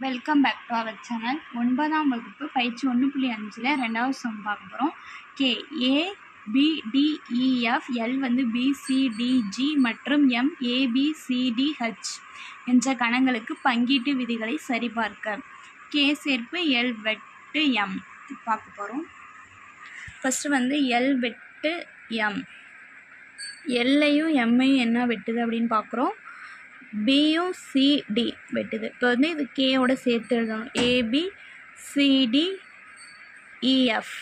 Welcome back to our channel ஒன்பதாம் வகுப்பு பயிற்சி ஒன்று புள்ளி அஞ்சில் ரெண்டாவது சம் பார்க்க போகிறோம் K A B L e, வந்து பிசிடிஜி மற்றும் எம் ஏபிசிடிஹெச் என்ற கணங்களுக்கு பங்கீட்டு விதிகளை சரிபார்க்க. கே சேர்ப்பு எல் வெட்டு எம் பார்க்க போகிறோம் ஃபஸ்ட்டு வந்து எல் வெட்டு எம் எல்லையும் எம்மையும் என்ன வெட்டுது அப்படின்னு பார்க்குறோம். பியும் சிடி வெட்டுது. இப்போ வந்து இது கேயோட சேர்த்து எழுதணும். ஏபி சிடி இஎஃப்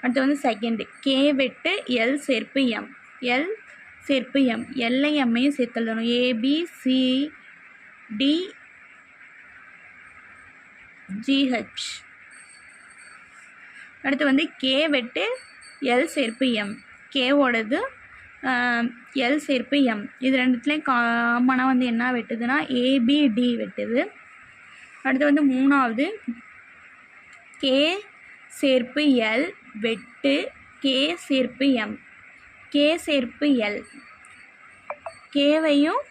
அடுத்து வந்து செகண்டு கே வெட்டு எல் சேர்ப்பு எம் எல் சேர்ப்பு எம் எல்லை எம்மையும் சேர்த்து எழுதணும். ஏபி சிடி ஜிஹெச் அடுத்து வந்து கே வெட்டு எல் சேர்ப்பு எம் கேவோடது எல் சேர்ப்பு எம் இது ரெண்டுத்துலேயும் காமனாக வந்து என்ன வெட்டுதுன்னா ஏபிடி வெட்டுது. அடுத்து வந்து மூணாவது கே சேர்ப்பு எல் வெட்டு கே சேர்ப்பு எம் கே சேர்ப்பு எல் கேவையும்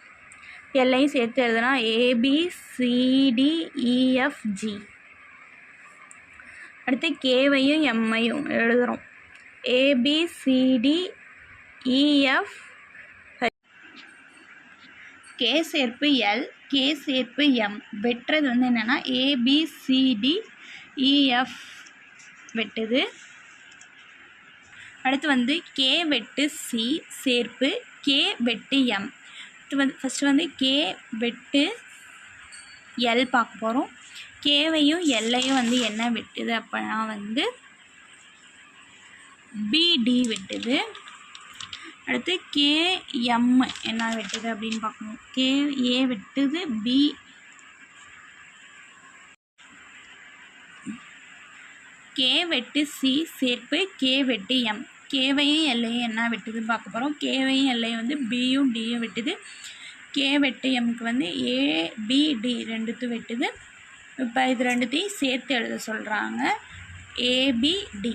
எல்லையும் சேர்த்து எழுதுனா ஏபிசிடிஇஎஃப்ஜி e, அடுத்து கேவையும் எம்ஐயும் எழுதுகிறோம் ஏபிசிடி இஎஃப் கே சேர்ப்பு எல் கே சேர்ப்பு எம். வெட்டுறது வந்து என்னென்னா ஏபிசிடி இஎஃப் வெட்டுது. அடுத்து வந்து கே வெட்டு சி சேர்ப்பு கே வெட்டு எம். அடுத்து வந்து ஃபஸ்ட்டு வந்து கே வெட்டு எல் பார்க்க போகிறோம் கேவையும் எல்லையும் வந்து என்ன வெட்டுது அப்படின்னா வந்து பிடி வெட்டுது. அடுத்து கேஎம் என்ன வெட்டுது அப்படின்னு பார்க்கணும். கே ஏ வெட்டுது பி. கே வெட்டு சி சேர்ப்பு கே வெட்டு எம். கேவையும் எல்லையும் என்ன வெட்டுதுன்னு பார்க்க போகிறோம் கேவையும் எல்லையும் வந்து பியும் டியும் வெட்டுது. கே வெட்டு எம்க்கு வந்து ஏபிடி ரெண்டுத்தும் வெட்டுது. இப்போ இது ரெண்டுத்தையும் சேர்த்து எழுத சொல்கிறாங்க ஏபிடி